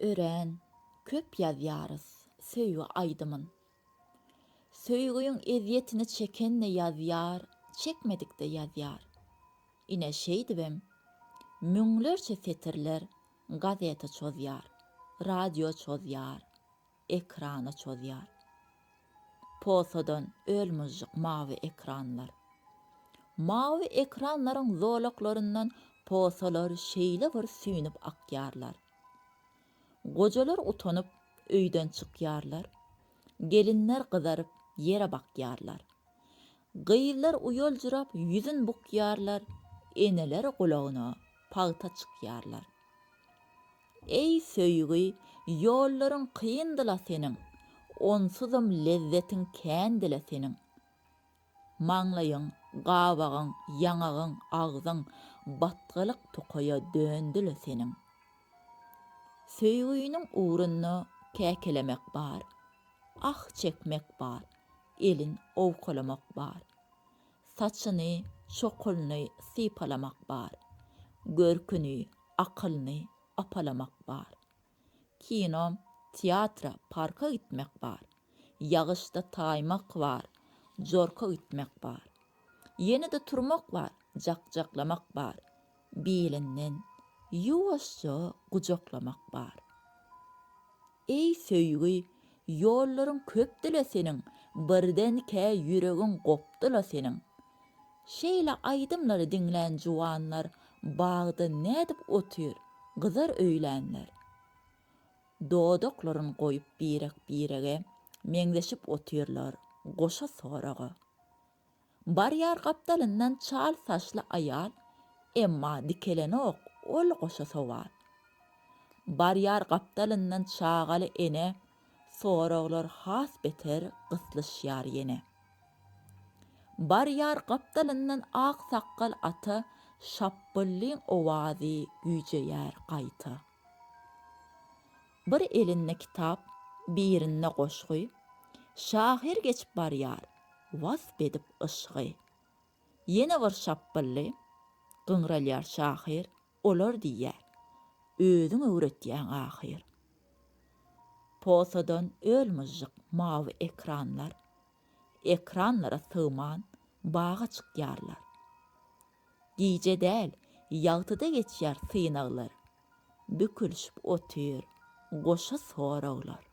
ören, köp ýazýarys, söýgü aýdymyn. Söýgüýüň eziyetini çekenne ýazýar, çekmedikde ýazýar. Ine şeý dibem, müňlerçe setirler gazeta çozýar, radio çozýar, ekrana çozýar. Posadan ölmüzjik mavi ekranlar. Mavi ekranlaryň zolaklaryndan posalar şeýle bir süýnüp Qocalar utanıb öydən çıxyarlar. Gelinlər qızarıb yerə baxyarlar. Qıyırlar uyol jurab yüzün buqyarlar. Enelər qulağına palta çıxyarlar. Ey söygü, yolların қиындыла senin. Onsuzum lezzetin kendile senin. Маңлайың, qavağın, yanağın, ağzın, batqalıq toqoya döndüle senin.'' Söýgüýüniň uğrunny käkelemek bar, ah çekmek bar, elin owkalamak bar. Saçyny, şokulny sypalamak bar. Görküni, akylny apalamak bar. Kino, teatra, parka gitmek bar. Yağışda taymak var, jorka gitmek bar. Yenide turmak var, jakjaklamak bar. Bilinden yuwaşça gujoklamak bar. Ey söýgü, ýollaryň köpdile seniň, birden kä ýüregiň gopdyla seniň. Şeýle aýdymlary diňlän juwanlar bagda nädip otyr, gyzar öýlänler. Dodoklaryny goýup birek birege meňzeşip otyrlar, goşa soraga. Barýar gapdalyndan çal saçly aýal, emma dikelenok ol goşa sowar. Barýar gapdalyndan çagaly ene, soraglar has beter gyslyşýar ýene. Barýar gapdalyndan ak saqqal ata, şapbyllyň owazy güýjeýär gaýta. Bir elinde kitap, birinde goşgy, şahir geçip barýar, wasp edip ışgy. Yine bir şapbylly, gyngralýar şahir, olar diýär. Özüň öwretýän ahir. Posadan ölmüzjik mavi ekranlar, ekranlara sığman bağa çykýarlar. Giýje däl, ýagtyda geçýär synaglar. Bükülüşip otyr, goşa soraglar.